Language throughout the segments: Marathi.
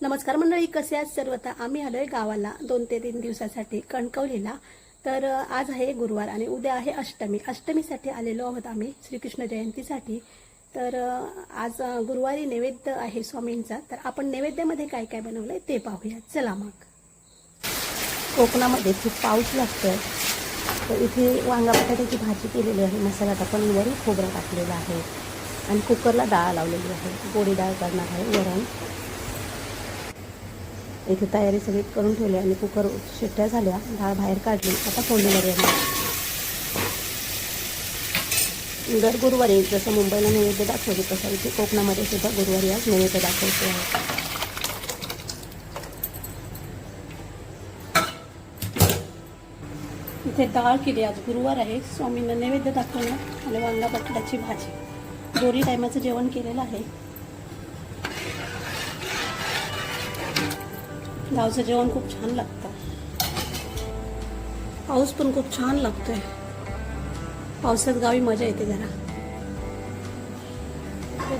नमस्कार मंडळी कसे आहेत? सर्व आता आम्ही आलोय गावाला दोन ते तीन दिवसासाठी कणकवलीला. तर आज आहे गुरुवार आणि उद्या आहे अष्टमी. अष्टमीसाठी आलेलो आहोत आम्ही श्रीकृष्ण जयंतीसाठी. तर आज गुरुवारी नैवेद्य आहे स्वामींचा. तर आपण नैवेद्यामध्ये काय काय बनवलंय ते पाहूया. चला मग. कोकणामध्ये खूप पाऊस लागतोय. तर इथे वांगा बटाट्याची भाजी केलेली आहे. मसाला पण वरून खोबरं टाकलेलं आहे. आणि कुकरला डाळ लावलेली आहे. गोडी डाळ करणार आहे वरण. इथे तयारी सगळी करून ठेवली आणि कुकर शिट्ट्या झाल्या. डाळ बाहेर काढली. आता फोडणीमध्ये येणार. दर गुरुवारी जसं मुंबईला नैवेद्य दाखवते तसं इथे कोकणामध्ये सुद्धा गुरुवारी आज नैवेद्य दाखवते आहे. इथे डाळ केली. आज गुरुवार आहे. स्वामींना नैवेद्य दाखवणं आणि वांगा बटाट्याची भाजी. दोन्ही टायमाचं जेवण केलेलं आहे. गावचं जेवण खूप छान लागतं. पाऊस पण खूप छान लागतोय. पावसात गावी मजा येते जरा.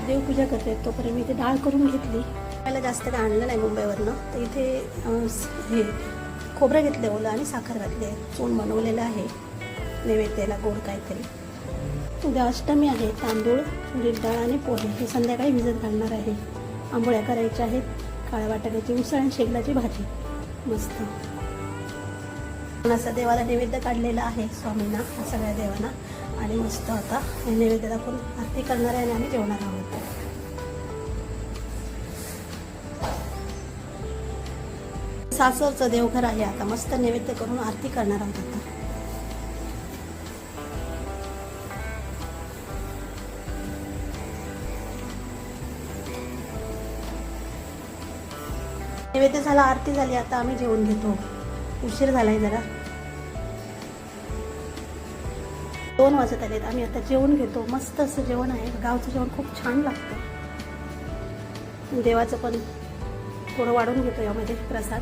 देवपूजा करते तोपर्यंत मी इथे डाळ करून घेतली. मला जास्त काय आणलं नाही मुंबईवरनं. तर इथे हे खोबरं घेतलं ओलं आणि साखर घातली आहे. बनवलेलं आहे. नैवेद्याला गोड काहीतरी. उद्या अष्टमी आहे. तांदूळ उडीद डाळ आणि पोहे. हे संध्याकाळी भिजत घालणार आहे. आंबोळ्या करायच्या आहेत. काळ्या वाटाण्याची उसळ आणि शेंगदाची भाजी. मस्त. पण असं देवाला नैवेद्य काढलेला आहे? स्वामींना सगळ्या देवांना. आणि मस्त आता हे नैवेद्य दाखवून आरती करणार आहे आणि आम्ही जेवणार आहोत. सासरचं देवघर आहे आता. मस्त नैवेद्य करून आरती करणार आहोत आता. नैवेद्य झाला आरती झाली आता आम्ही जेवून घेतो. उशीर झालाय जरा. दोन वाजत आलेत आम्ही आता जेवण घेतो. मस्त असं जेवण आहे. गावचं जेवण खूप छान लागतं. देवाचं पण थोडं वाढून घेतो यामध्ये प्रसाद.